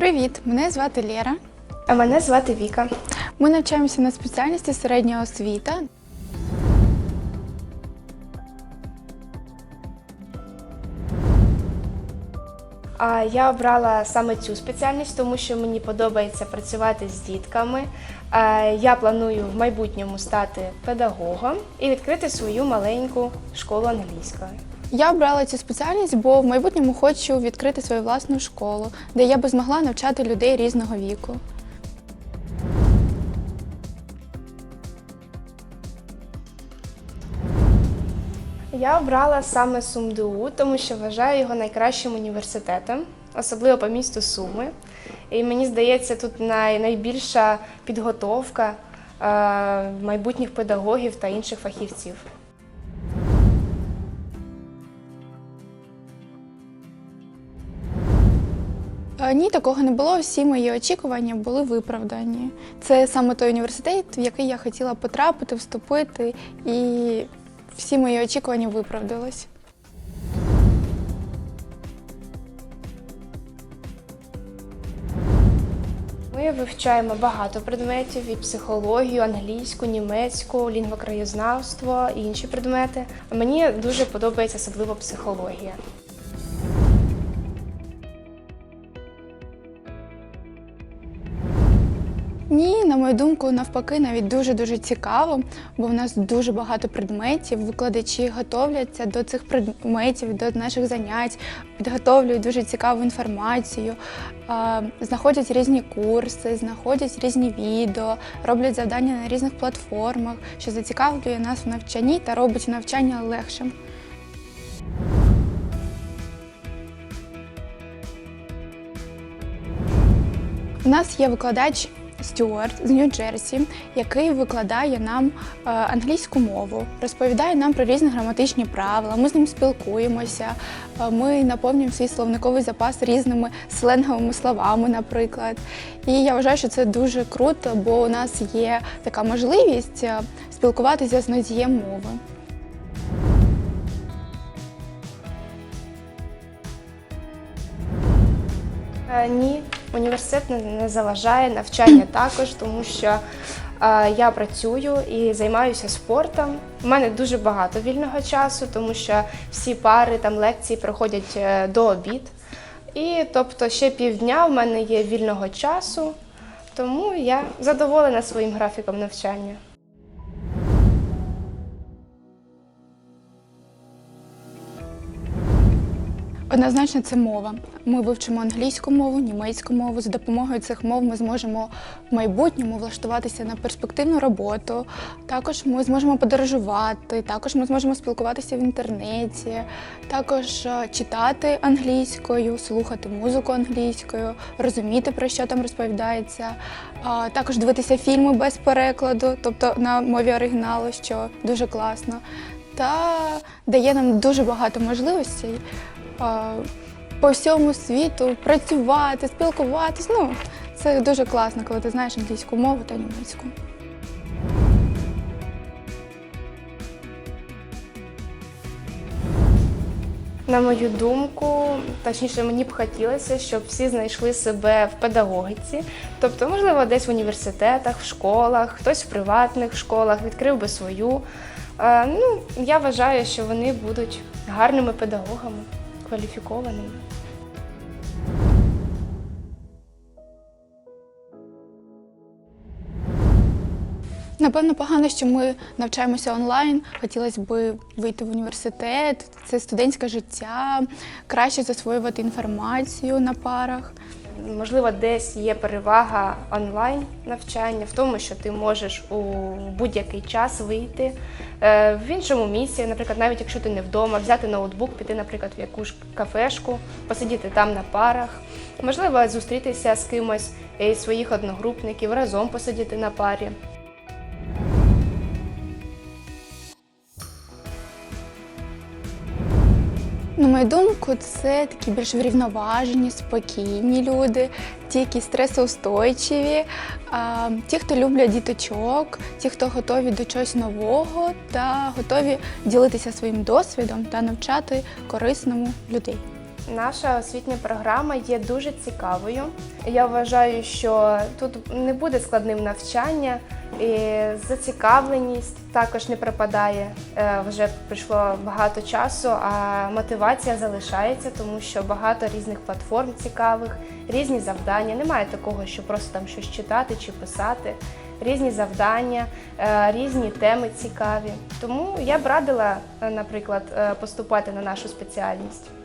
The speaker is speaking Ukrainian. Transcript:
Привіт! Мене звати Лєра. А мене звати Віка. Ми навчаємося на спеціальності середня освіта. А я обрала саме цю спеціальність, тому що мені подобається працювати з дітками. Я планую в майбутньому стати педагогом і відкрити свою маленьку школу англійської. Я обрала цю спеціальність, бо в майбутньому хочу відкрити свою власну школу, де я би змогла навчати людей різного віку. Я обрала саме СумДУ, тому що вважаю його найкращим університетом, особливо по місту Суми. І мені здається, тут най- найбільша підготовка е, майбутніх педагогів та інших фахівців. Ні, такого не було. Всі мої очікування були виправдані. Це саме той університет, в який я хотіла потрапити, вступити, і всі мої очікування виправдались. Ми вивчаємо багато предметів і психологію, англійську, німецьку, лінгвокраєзнавство і інші предмети. Мені дуже подобається особливо психологія. Ні, на мою думку, навпаки, навіть дуже-дуже цікаво, бо в нас дуже багато предметів. Викладачі готовляться до цих предметів, до наших занять, підготовлюють дуже цікаву інформацію, знаходять різні курси, знаходять різні відео, роблять завдання на різних платформах, що зацікавлює нас в навчанні та робить навчання легшим. У нас є викладач Стюарт з Нью-Джерсі, який викладає нам е, англійську мову, розповідає нам про різні граматичні правила. Ми з ним спілкуємося. е, Ми наповнюємо свій словниковий запас різними сленговими словами, наприклад. І я вважаю, що це дуже круто, бо у нас є така можливість е, спілкуватися з носієм мови. Ні, університет не- заважає, навчання також, тому що е, я працюю і займаюся спортом. У мене дуже багато вільного часу, тому що всі пари там лекції проходять е, до обід. І тобто ще півдня в мене є вільного часу, тому я задоволена своїм графіком навчання. Однозначно, це мова. Ми вивчимо англійську мову, німецьку мову. За допомогою цих мов ми зможемо в майбутньому влаштуватися на перспективну роботу. Також ми зможемо подорожувати, також ми зможемо спілкуватися в інтернеті, також е, читати англійською, слухати музику англійською, розуміти про що там розповідається, також дивитися фільми без перекладу, тобто на мові оригіналу, що дуже класно. Та дає нам дуже багато можливостей по всьому світу працювати, спілкуватись. Ну, це дуже класно, коли ти знаєш англійську мову та німецьку. На мою думку, точніше, мені б хотілося, щоб всі знайшли себе в педагогіці, тобто, можливо, десь в університетах, в школах, хтось в приватних школах відкрив би свою. Е, Ну, я вважаю, що вони будуть гарними педагогами, кваліфікованими. Напевно, погано, що ми навчаємося онлайн. Хотілося б вийти в університет, це студентське життя, краще засвоювати інформацію на парах. Можливо, десь є перевага онлайн навчання в тому, що ти можеш у будь-який час вийти е, в іншому місці, наприклад, навіть якщо ти не вдома, взяти ноутбук, піти, наприклад, в якусь кафешку, посидіти там на парах, можливо, зустрітися з кимось із своїх одногрупників, разом посидіти на парі. На мою думку, це такі більш врівноважені, спокійні люди, ті, які стресоустойчиві, ті, хто люблять діточок, ті, хто готові до чогось нового та готові ділитися своїм досвідом та навчати корисному людей. Наша освітня програма є дуже цікавою. Я вважаю, що тут не буде складним навчання, і зацікавленість також не пропадає. Е, Вже пройшло багато часу, а мотивація залишається, тому що багато різних платформ цікавих, різні завдання. Немає такого, що просто там щось читати чи писати. Різні завдання, е, різні теми цікаві. Тому я б радила, е, наприклад, поступати на нашу спеціальність.